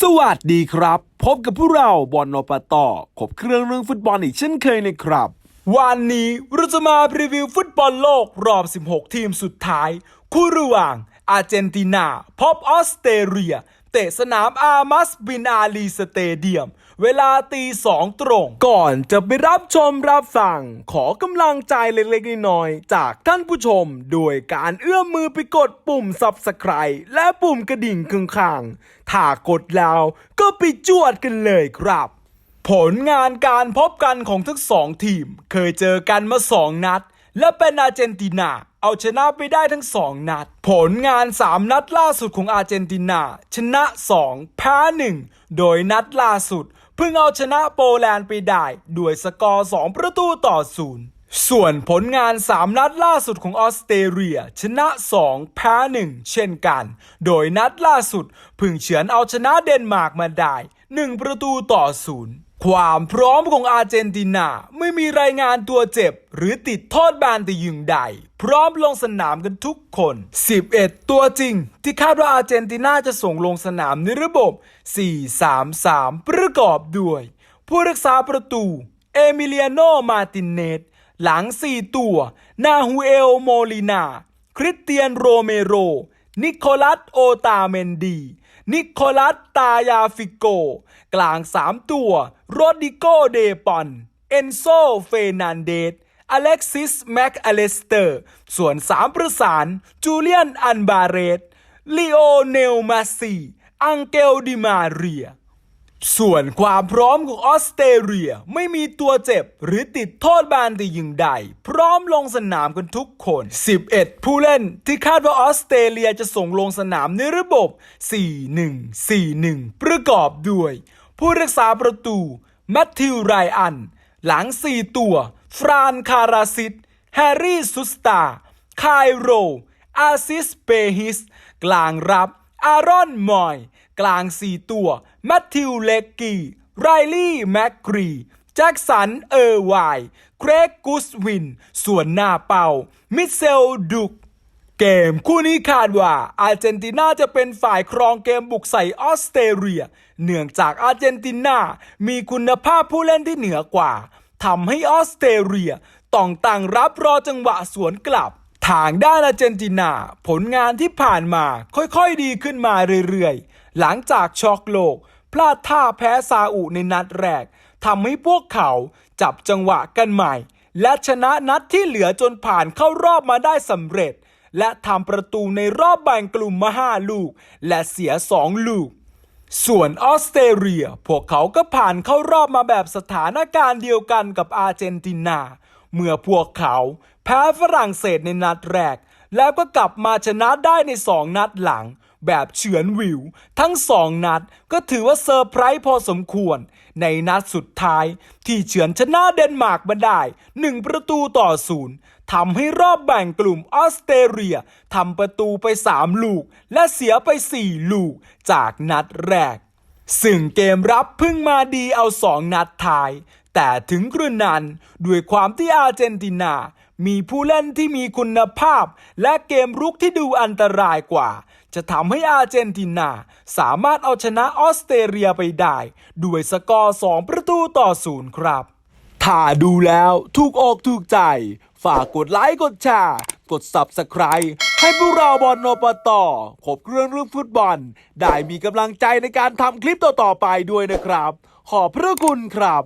สวัสดีครับ พบกับพวกเราบอลนปต่อขบเครื่องเรื่องฟุตบอลอีกเช่นเคยนะครับ วันนี้เราจะมารีวิวฟุตบอลโลกรอบ 16 ทีมสุดท้าย คู่ระหว่างอาร์เจนตินาพบออสเตรเลีย เตะสนามอามัสบินอาลีสเตเดียม เวลาตีสองตรง ก่อนจะไปรับชมรับฟัง ขอกำลังใจเล็กๆน้อยๆจากท่านผู้ชม โดยการเอื้อมมือไปกดปุ่ม Subscribe และปุ่มกระดิ่งข้างๆถ้ากดแล้วก็ไปจวดกันเลยครับ ผลงานการพบกันของทั้งสองทีม เคยเจอกันมาสองนัด และเป็นอาร์เจนตินา เอาชนะไปได้ทั้งสองนัด ผลงาน 3 นัดล่าสุดของอาร์เจนตินา ชนะ 2 แพ้ 1 โดยนัดล่าสุด เพิ่งเอาชนะโปแลนด์ไปได้ ด้วยสกอร์ 2 ประตูต่อศูนย์ส่วนผลงาน 3 นัดล่าสุดของออสเตรเลีย ชนะ 2 แพ้ 1 เช่นกัน โดยนัดล่าสุดเพิ่งเฉือนเอาชนะเดนมาร์กมาได้ 1 ประตูต่อศูนย์ ความพร้อมของอาร์เจนตินาไม่มีรายงานตัวเจ็บ หรือติดโทษแบนแต่ย่างใด พร้อมลงสนามกันทุกคน 11 ตัวจริง ที่คาดว่าอาร์เจนตินาจะส่งลงสนามในระบบ 4-3-3 ประกอบด้วย ผู้รักษาประตู เอมิเลียโน มาตินเนสหลัง 4 ตัว นาฮูเอล โมลินา คริสเตียน โรเมโร นิโคลัส โอตาเมนดี นิโคลัสตายาฟิโก กลาง 3 ตัว โรดิโกเดปอน เอนโซเฟนันเดสอเล็กซิสแม็กอเลสเตอร์ ส่วน 3 ประสาน จูเลียนอันบาเรตลีโอเนลมาซี อังเกลดิมาเรีย ส่วนความพร้อมของออสเตรเลียไม่มีตัวเจ็บ หรือติดโทษแบนแต่ย่งใด พร้อมลงสนามกันทุกคน 11 ผู้เล่นที่คาดว่าออสเตรเลียจะส่งลงสนามในระบบ 4-1-4-1 ประกอบด้วย ผู้รักษาประตู แมทธิวไรอัน หลัง 4 ตัว ฟรานคาราซิตแฮร์รี่ซุสตา คายโร อาซิสเปฮิส กลางรับ อารอนมอย กลาง 4 ตัว แมทธิวเลกกี้ไรลี่แมกกรีแจ็คสันเออร์ไวน์เครกกุสวิน ส่วนหน้าเป่า มิเซลดุกเกมคู่นี้คาดว่า อาร์เจนตินาจะเป็นฝ่ายครองเกมบุกใส่ออสเตรเลีย เนื่องจากอาร์เจนตินามีคุณภาพผู้เล่นที่เหนือกว่าทำให้ออสเตรเลียต้องตั้งรับรอจังหวะสวนกลับ ทางด้านอาร์เจนตินา ผลงานที่ผ่านมาค่อยๆดีขึ้นมาเรื่อยๆ หลังจากช็อกโลก พลาดท่าแพ้ซาอุในนัดแรกทำให้พวกเขาจับจังหวะกันใหม่ และชนะนัดที่เหลือจนผ่านเข้ารอบมาได้สำเร็จ และทำประตูในรอบแบ่งกลุ่มมาห้าลูก และเสียสองลูก ส่วนออสเตรเลีย พวกเขาก็ผ่านเข้ารอบมาแบบสถานการณ์เดียวกันกับอาร์เจนตินา เมื่อพวกเขา แพ้ฝรั่งเศสในนัดแรก แล้วก็กลับมาชนะได้ในสองนัดหลัง แบบเฉือนวิว ทั้งสองนัดก็ถือว่าเซอร์ไพรส์พอสมควร ในนัดสุดท้าย ที่เฉือนชนะเดนมาร์กมาได้หนึ่งประตูต่อศูนย์ทำให้รอบแบ่งกลุ่มออสเตรเลียทำประตูไป 3 ลูก และเสียไป 4 ลูก จากนัดแรก ซึ่งเกมรับเพิ่งมาดีเอาสองนัดท้าย แต่ถึงกระนั้น ด้วยความที่อาร์เจนตินา มีผู้เล่นที่มีคุณภาพ และเกมรุกที่ดูอันตรายกว่า จะทำให้อาร์เจนตินา สามารถเอาชนะออสเตรเลียไปได้ ด้วยสกอร์ 2 ประตูต่อศูนย์ครับ ถ้าดูแล้วถูกอกถูกใจ ฝากกดไลค์กดแชร์กด Subscribe ให้พวกเราบอลนปต่อขบเครื่องเรื่องฟุตบอล ได้มีกำลังใจในการทำคลิปต่อ ๆ ไปด้วยนะครับ ขอบพระคุณครับ